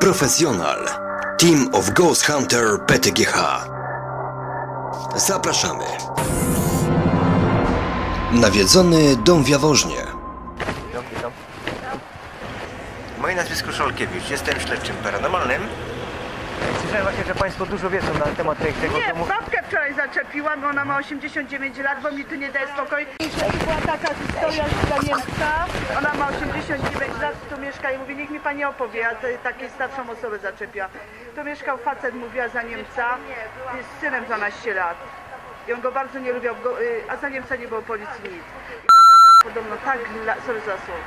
Profesjonal. Team of Ghost Hunter PTGH. Zapraszamy. Nawiedzony dom w Jaworznie. Moje nazwisko Szolkiewicz, jestem śledczym paranormalnym. Słyszałem właśnie, że Państwo dużo wiedzą na temat tej- tego Nie, domu. babkę wczoraj zaczepiłam, ona ma 89 lat, bo mi tu nie daje spokoju. Że była taka historia dla Niemca, ona ma 89 lat, tu mieszka i mówi, niech mi pani opowie, a te- takiej starszą osobę zaczepiła. Tu mieszkał facet, mówiła za Niemca, z synem 12 lat. I on go bardzo nie lubiał, go, y, a za Niemca nie było policji nic. Podobno tak, la, sorry za słowo,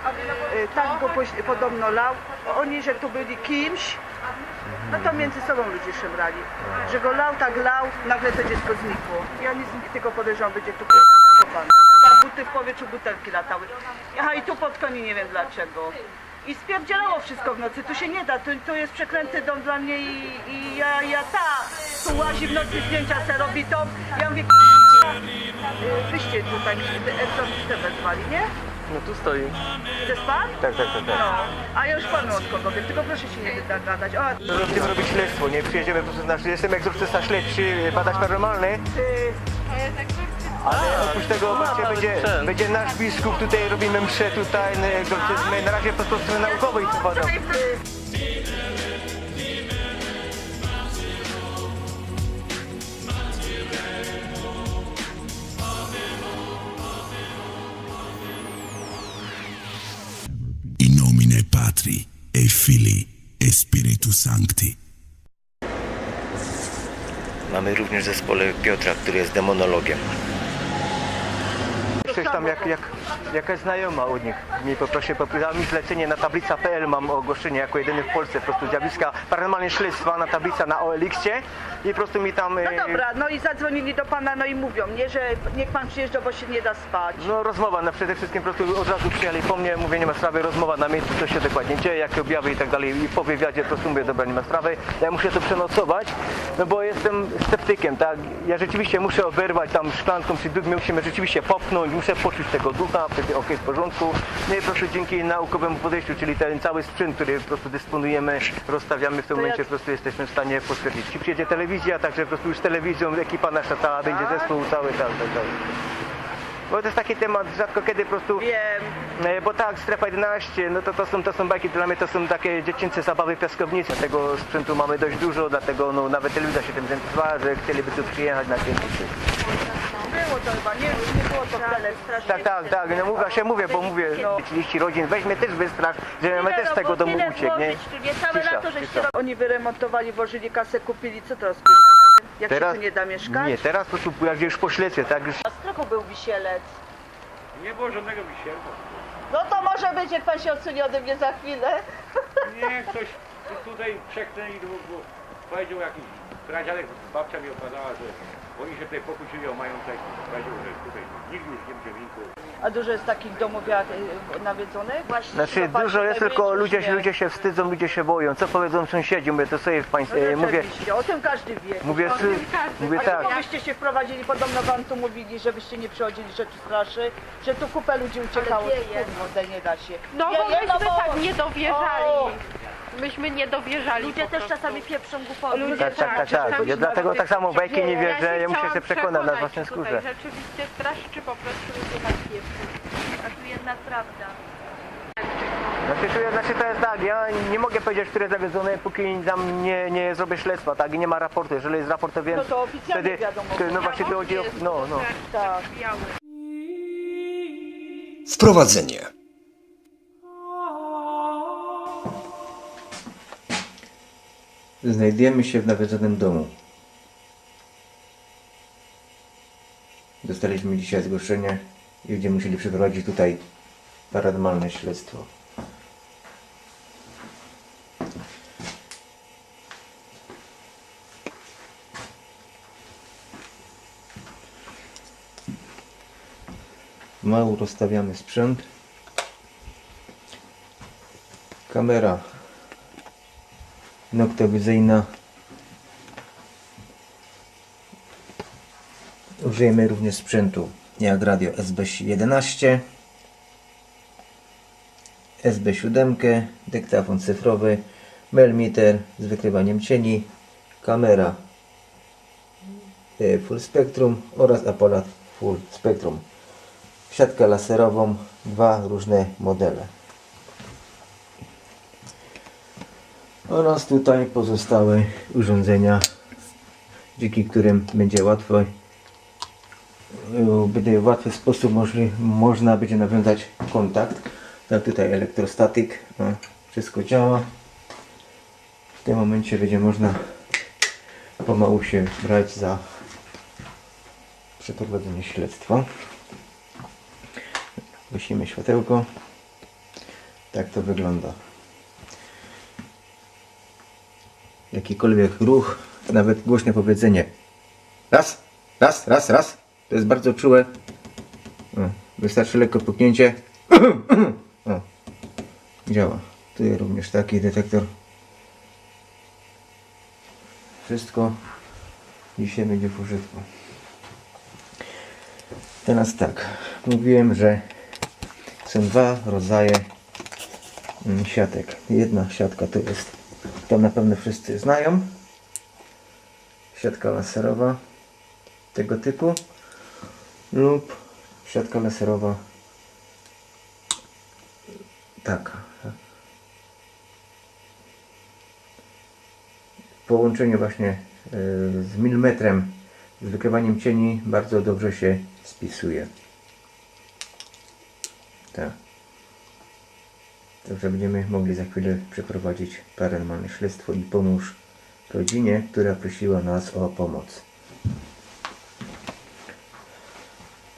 Y, tak go poś- podobno lał, oni, że tu byli kimś, no to między sobą ludzie szemrali. Że go lał, tak lał, nagle to dziecko znikło. Ja nic tylko podejrzewam, będzie tu kopany. Buty w powietrzu, butelki latały. Aha, i tu pod koni nie wiem dlaczego. I spierdzielało wszystko w nocy, tu się nie da, tu, tu jest przeklęty dom dla mnie i, i ja, ja ta, tu łazi w nocy zdjęcia se robi to. Ja mówię, wyście tutaj, egzorcistę wezwali, nie? No tu stoi. To jest pan? Tak, tak, tak. tak. No, a ja już panu od kogo wiem, tylko proszę się nie wygadać. O, Będziemy robić śledztwo, nie? Przyjedziemy po prostu, znaczy jestem egzorcysta śledczy, badacz paranormalny, y, ale oprócz tego właśnie będzie, będzie nasz biskup, tutaj robimy mszę tutaj, na egzorcyzmy. Na razie po prostu naukowej tu badam. In e Filii e Spiritus Sancti. Mamy również w zespole Piotra, który jest demonologiem. Coś tam jak, jak, jakaś znajoma u nich mi poprosi, dała mi zlecenie na tablica.pl, mam ogłoszenie jako jedyny w Polsce, po prostu zjawiska paranormalne śledztwa na tablica na OLX-cie i po prostu mi tam... No e, dobra, no i zadzwonili do pana, no i mówią, nie, że niech pan przyjeżdża, bo się nie da spać. No rozmowa, no przede wszystkim po prostu od razu przyjechali po mnie, mówię nie ma sprawy, rozmowa na miejscu, co się dokładnie dzieje, jakie objawy i tak dalej. I po wywiadzie po prostu mówię, dobra nie ma sprawy, ja muszę to przenocować, no bo jestem sceptykiem, tak, ja rzeczywiście muszę oberwać tam szklanką czy dudź, musimy rzeczywiście popchnąć, muszę poczuć tego ducha, wtedy okej, w porządku, no i proszę dzięki naukowemu podejściu, czyli ten cały sprzęt, który po prostu dysponujemy, rozstawiamy w tym To momencie, jak- po prostu jesteśmy w stanie potwierdzić, czy przyjedzie telewizja, także po prostu już z telewizją ekipa nasza cała, będzie zespół cały, tak, tak, tak. Bo to jest taki temat rzadko kiedy po prostu. Wiem. e, Bo tak, strefa 11, no to, to, są, to są bajki, dla mnie to są takie dziecięce zabawy piaskownicze. Tego sprzętu mamy dość dużo, dlatego no, nawet telewizja się tym zainteresowała, że chcieliby tu przyjechać na tym. Było to chyba, nie, nie było to wcale strasznie. Tak, tak, tak, no mówię, się mówię, bo mówię, no, 30 rodzin, weźmy też wystrasz, że my też z tego domu uciekł, nie? Tu nie całe Cisza, lato, żeście cisza. rob- Oni wyremontowali, włożyli kasę, kupili, co teraz Jak Teraz, się tu nie da mieszkać? nie, teraz po prostu jak już po śledztwie, tak, już A z trochę był wisielec. Nie było żadnego wisielca. No to może być, jak pan się odsunie ode mnie za chwilę. Nie, ktoś tutaj przeknę i bo, bo powiedział jakiś pradziadek, babcia mi opowiadała, że oni się tutaj pokłócili o majątek. Powiedział, że tutaj nigdy już nie będzie winku. A dużo jest takich domów jak y, nawiedzonych? Właśnie. Znaczy dużo jest, tutaj tylko ludzie, nie. ludzie się wstydzą, ludzie się boją. Co powiedzą sąsiedzi? Mówię, to sobie w No państwie, e, mówię, rzeczywiście, o tym każdy wie. mówię, O sy, tym każdy. mówię A tak. byście się wprowadzili, podobno wam tu mówili, żebyście nie przychodzili rzeczy straszy, że tu kupę ludzi uciekało. Kurde, nie da się. No bo nie, myśmy bo- tak nie dowierzali. O! Myśmy nie dowierzali Ludzie po też prostu. czasami pieprzą głupoty. Ludzie Tak, tak, tak, tak. Ja dlatego tak samo w bajki nie wierzę, ja się muszę się przekonać na własnej tutaj, skórze. Rzeczywiście straszy, czy po prostu ludzie tak pieprzą. A tu jednak prawda. Znaczy, to, znaczy to jest tak, ja nie mogę powiedzieć, które zawiedzone, póki tam nie, nie zrobię śledztwa, tak, i nie ma raportu. Jeżeli jest raport, to wiem, No to oficjalnie wiadomo. no właśnie to chodzi o, no, no. Tak. Biały. Wprowadzenie. Znajdujemy się w nawiedzonym domu. Dostaliśmy dzisiaj zgłoszenie i będziemy musieli przeprowadzić tutaj paranormalne śledztwo. Mało rozstawiamy sprzęt. Kamera noktowizyjna. Użyjemy również sprzętu jak radio SB11, SB7, dyktafon cyfrowy melmeter z wykrywaniem cieni, kamera e, full spectrum oraz aparat full spectrum. Siatkę laserową, dwa różne modele. Oraz tutaj pozostałe urządzenia, dzięki którym będzie łatwo będzie w łatwy sposób możli, można będzie nawiązać kontakt. Tak tutaj elektrostatyk, o, wszystko działa. W tym momencie będzie można pomału się brać za przeprowadzenie śledztwa. Gasimy światełko. Tak to wygląda. Jakikolwiek ruch, nawet głośne powiedzenie. Raz, raz, raz, raz. To jest bardzo czułe. Wystarczy lekko puknięcie. O, działa. Tu jest również taki detektor. Wszystko dzisiaj będzie w użytku. Teraz tak. Mówiłem, że są dwa rodzaje mm, siatek. Jedna siatka to jest, to na pewno wszyscy znają. Siatka laserowa tego typu lub siatka laserowa taka. W połączeniu właśnie e, z milimetrem z wykrywaniem cieni bardzo dobrze się spisuje. Tak. Także będziemy mogli za chwilę przeprowadzić paranormalne śledztwo i pomóż rodzinie, która prosiła nas o pomoc.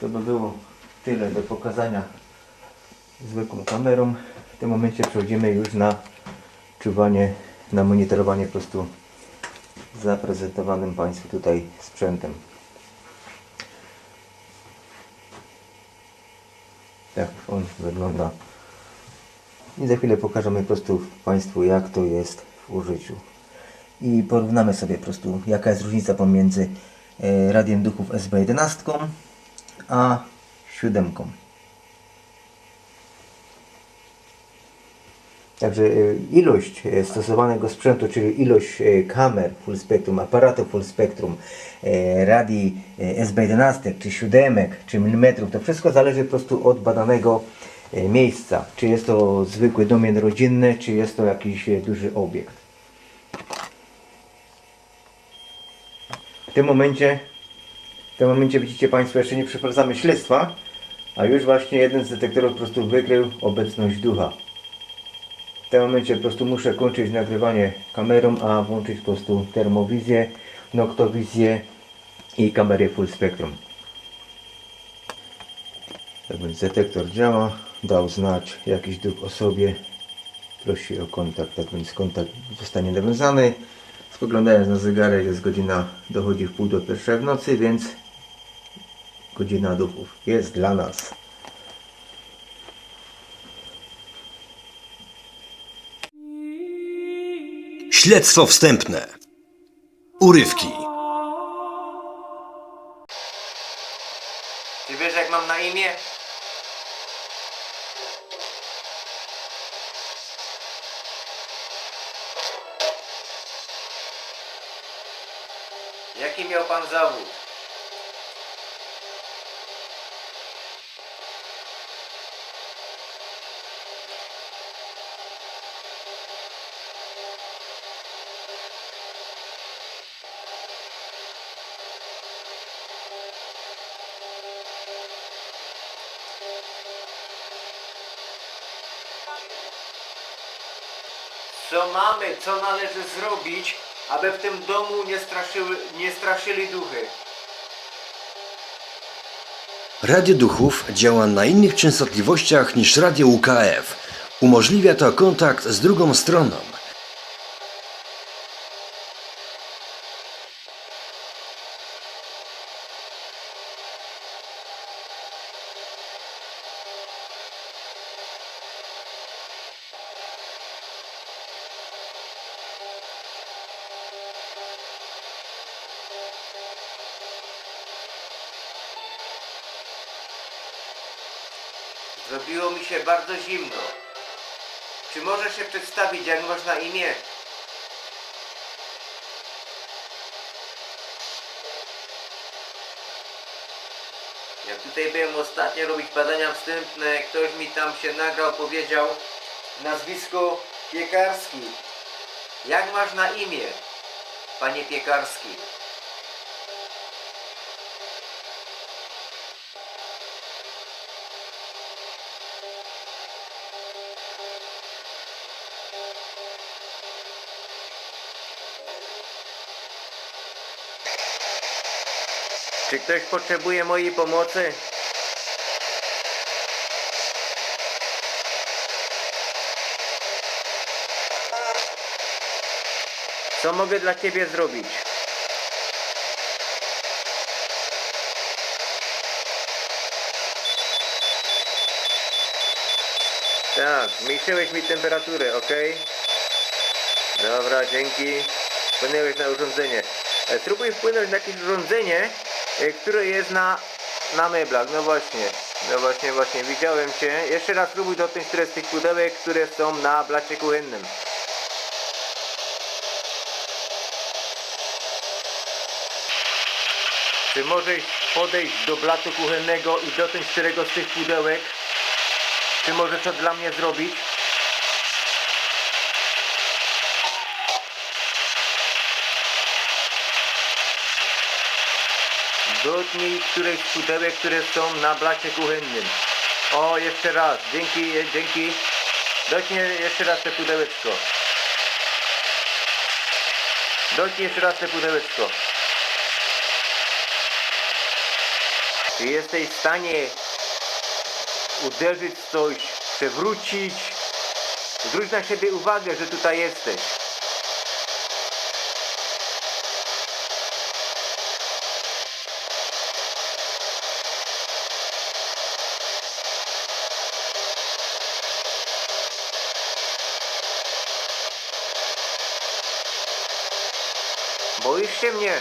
To by było tyle do pokazania zwykłą kamerą. W tym momencie przechodzimy już na czuwanie, na monitorowanie po prostu zaprezentowanym Państwu tutaj sprzętem. Tak on wygląda. I za chwilę pokażemy po prostu Państwu jak to jest w użyciu. I porównamy sobie po prostu jaka jest różnica pomiędzy e, radiem duchów SB11 a siódemką. Także e, ilość e, stosowanego sprzętu, czyli ilość kamer full spectrum, aparatów full spectrum, radii e, SB11, czy siódemek, czy milimetrów, to wszystko zależy po prostu od badanego miejsca. Czy jest to zwykły domen rodzinny, czy jest to jakiś e, duży obiekt. W tym momencie w tym momencie widzicie Państwo, jeszcze nie przeprowadzamy śledztwa, a już właśnie jeden z detektorów po prostu wykrył obecność ducha. W tym momencie po prostu muszę kończyć nagrywanie kamerą, a włączyć po prostu termowizję, noktowizję i kamerę full spectrum. Tak więc detektor działa, dał znać jakiś duch osobie, prosi o kontakt, tak więc kontakt zostanie nawiązany. Spoglądając na zegarek jest godzina, dochodzi w pół do pierwszej w nocy, więc godzina duchów jest dla nas. Śledztwo wstępne. Urywki. Ty wiesz jak mam na imię? Co mamy, co należy zrobić, aby w tym domu nie, straszyły, nie straszyli duchy? Radio Duchów działa na innych częstotliwościach niż radio UKF. Umożliwia to kontakt z drugą stroną. Zrobiło mi się bardzo zimno. Czy możesz się przedstawić, jak masz na imię? Jak tutaj byłem ostatnio robić badania wstępne, ktoś mi tam się nagrał, powiedział nazwisko Piekarski. Jak masz na imię, panie Piekarski? Czy ktoś potrzebuje mojej pomocy? Co mogę dla Ciebie zrobić? Tak, zmniejszyłeś mi temperaturę, ok? Dobra, dzięki. Wpłynęłeś na urządzenie. E, Spróbuj wpłynąć na jakieś urządzenie, które jest na, na meblach. No właśnie, no właśnie, właśnie, widziałem Cię. Jeszcze raz spróbuj dotknąć które z tych pudełek, które są na blacie kuchennym. Czy możesz podejść do blatu kuchennego i dotknąć którego z tych pudełek? Czy możesz to dla mnie zrobić? Dotknij któreś z pudełek, które są na blacie kuchennym. O, jeszcze raz. Dzięki, dzięki. Dotknij jeszcze raz te pudełeczko. Dotknij jeszcze raz te pudełeczko. Czy jesteś w stanie uderzyć coś, przewrócić? Zwróć na siebie uwagę, że tutaj jesteś. Się mnie?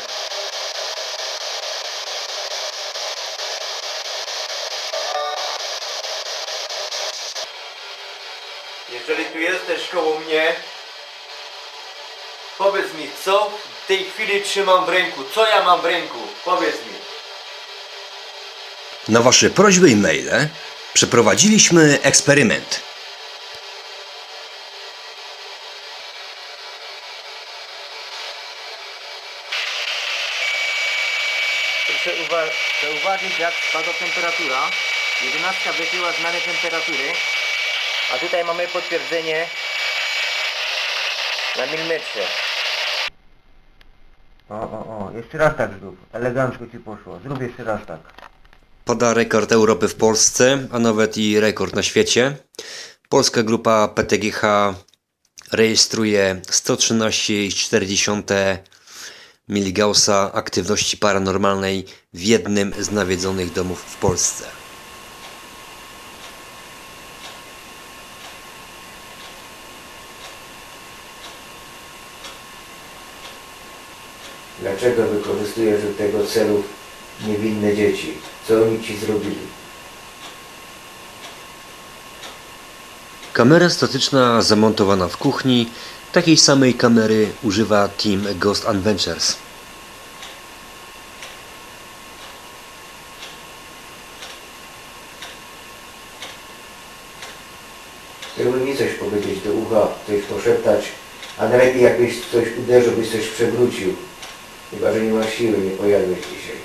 Jeżeli tu jesteś koło mnie, powiedz mi, co w tej chwili trzymam w ręku? Co ja mam w ręku? Powiedz mi. Na Wasze prośby i maile przeprowadziliśmy eksperyment. Uwa- zauważyć, jak spadła temperatura. 11 wykryła zmianę temperatury. A tutaj mamy potwierdzenie na milimetrze. O, o, o, jeszcze raz tak zrób. Elegancko ci poszło. Zrób jeszcze raz tak. Pada rekord Europy w Polsce, a nawet i rekord na świecie. Polska grupa PTGH rejestruje 113,4 miligaussa aktywności paranormalnej w jednym z nawiedzonych domów w Polsce. Dlaczego wykorzystujesz do tego celu niewinne dzieci? Co oni ci zrobili? Kamera statyczna zamontowana w kuchni, takiej samej kamery używa Team Ghost Adventures. Gdyby mi coś powiedzieć do ucha, coś poszeptać, a najlepiej jakbyś coś uderzył, byś coś przewrócił. Chyba, że nie masz siły, nie pojadłeś dzisiaj.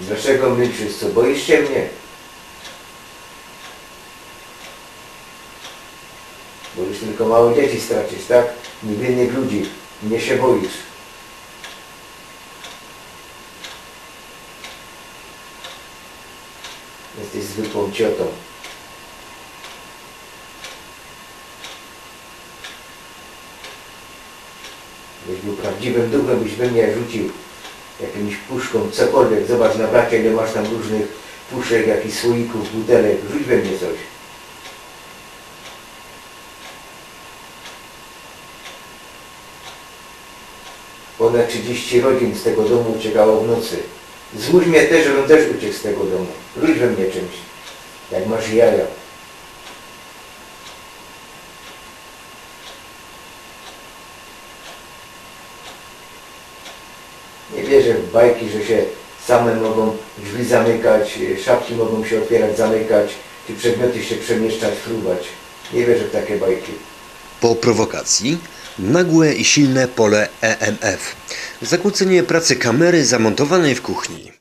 Dlaczego milczysz? Co, boisz się mnie? Boisz tylko małe dzieci stracić, tak? Niewinnych ludzi. Nie się boisz. Jesteś zwykłą ciotą. Byś był prawdziwym duchem, byś we mnie rzucił jakimś puszką, cokolwiek. Zobacz na bracie, ile masz tam różnych puszek, jakichś słoików, butelek. Rzuć we mnie coś. Ponad 30 rodzin z tego domu uciekało w nocy. Złóż mnie też, żebym też uciekł z tego domu. Rzuć we mnie czymś. Jak masz jaja. Nie wierzę w bajki, że się same mogą drzwi zamykać, y, szafki mogą się otwierać, zamykać, czy przedmioty się przemieszczać, fruwać. Nie wierzę w takie bajki. Po prowokacji nagłe i silne pole EMF. Zakłócenie pracy kamery zamontowanej w kuchni.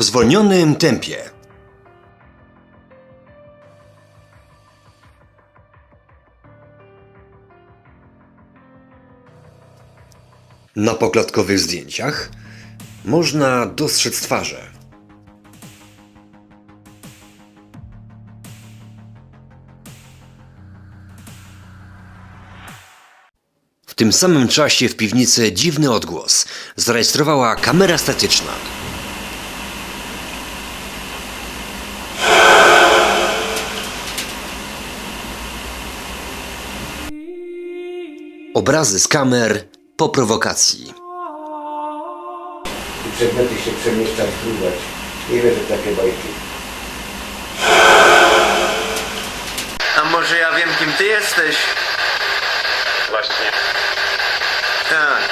W zwolnionym tempie. Na poklatkowych zdjęciach można dostrzec twarze. W tym samym czasie w piwnicy dziwny odgłos zarejestrowała kamera statyczna. Obrazy z kamer po prowokacji. czy przedmioty się przemieszczać, fruwać. Nie wierzę w takie bajki. A może ja wiem, kim ty jesteś? Właśnie. Tak.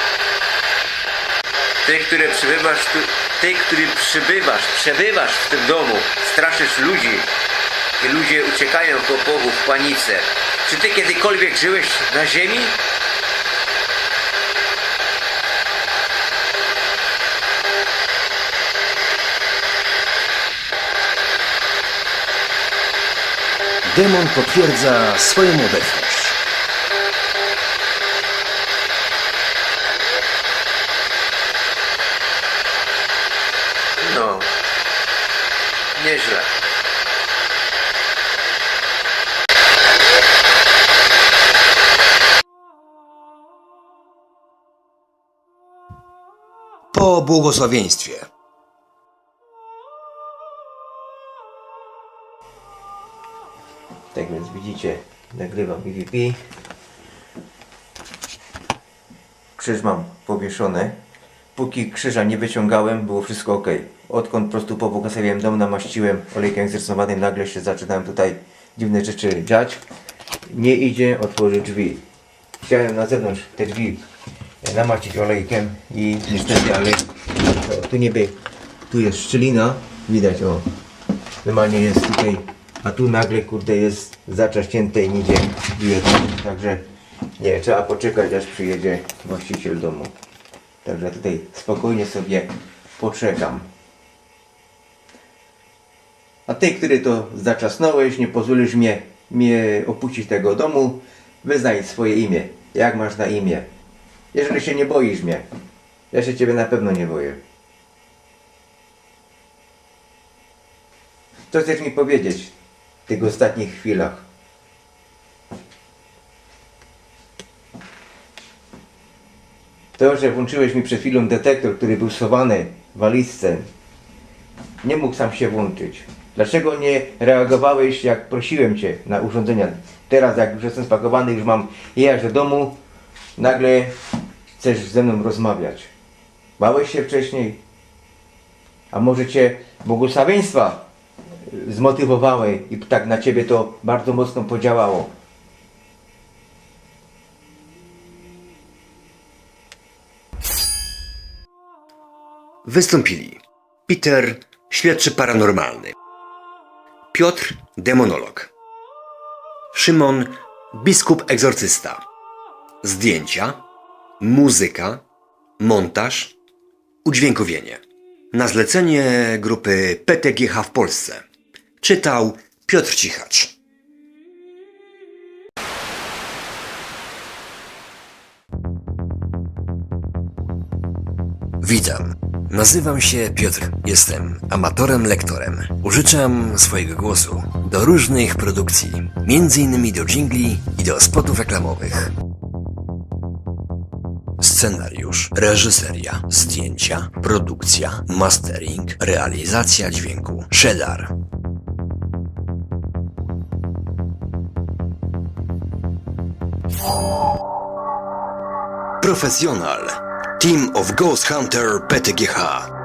Ty, który przybywasz tu, ty, który przybywasz, przebywasz w tym domu, straszysz ludzi i ludzie uciekają po Bogu w panice. Czy ty kiedykolwiek żyłeś na ziemi? Demon potwierdza swoją obecność. No. Nieźle. Po błogosławieństwie. Więc widzicie, nagrywam EVP. Krzyż mam powieszony. Póki krzyża nie wyciągałem, było wszystko ok. Odkąd po prostu pobłogosławiłem dom, namaściłem olejkiem zrysowanym, nagle się zaczynają tutaj dziwne rzeczy dziać. Nie idzie otworzyć drzwi. Chciałem na zewnątrz te drzwi namaścić olejkiem i niestety, ale tu niby, tu jest szczelina, widać o, normalnie jest tutaj, a tu nagle kurde jest zaczaśnięte i nie idzie bilet. Także nie, trzeba poczekać aż przyjedzie właściciel domu. Także tutaj spokojnie sobie poczekam. A ty, który to zaczasnąłeś, nie pozwolisz mnie, mnie opuścić tego domu, wyznaj swoje imię. Jak masz na imię? Jeżeli się nie boisz mnie. Ja się ciebie na pewno nie boję. Co chcesz mi powiedzieć w tych ostatnich chwilach? To, że włączyłeś mi przed chwilą detektor, który był schowany w walizce, nie mógł sam się włączyć. Dlaczego nie reagowałeś, jak prosiłem Cię na urządzenia? Teraz, jak już jestem spakowany, już mam jechać do domu, nagle chcesz ze mną rozmawiać. Bałeś się wcześniej? A może Cię błogosławieństwa zmotywowały i tak na Ciebie to bardzo mocno podziałało? Wystąpili Peter, śledczy paranormalny, Piotr, demonolog, Szymon, biskup egzorcysta, zdjęcia, muzyka, montaż, udźwiękowienie. Na zlecenie grupy PTGH w Polsce. Czytał Piotr Cichacz. Witam. Nazywam się Piotr. Jestem amatorem lektorem. Użyczam swojego głosu do różnych produkcji, m.in. do jingli i do spotów reklamowych. Scenariusz, reżyseria, zdjęcia, produkcja, mastering, realizacja dźwięku. Shedar. Profesjonal. Team of Ghost Hunter PTGH.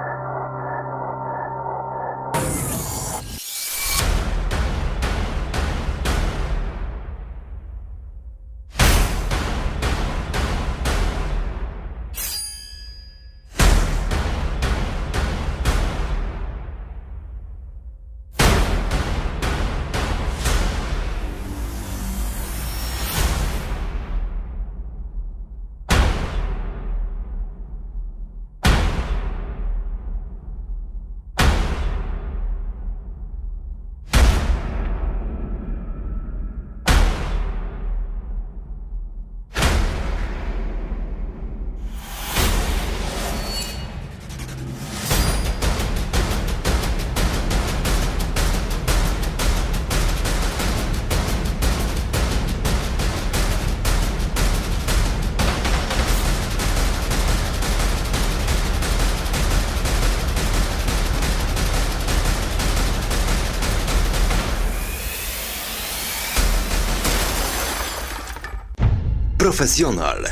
Profesjonal.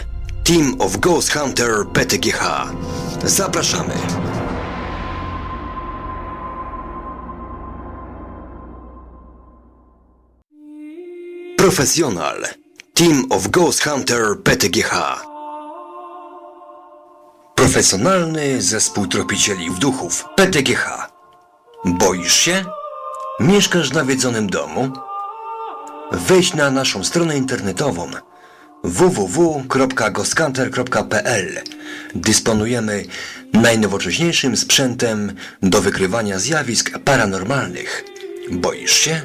Team of Ghost Hunter PTGH. Zapraszamy. Profesjonal. Team of Ghost Hunter PTGH. Profesjonalny zespół tropicieli w duchów PTGH. Boisz się? Mieszkasz w nawiedzonym domu? Wejdź na naszą stronę internetową www.ghostcounter.pl Dysponujemy najnowocześniejszym sprzętem do wykrywania zjawisk paranormalnych. Boisz się?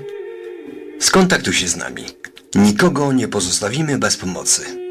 Skontaktuj się z nami. Nikogo nie pozostawimy bez pomocy.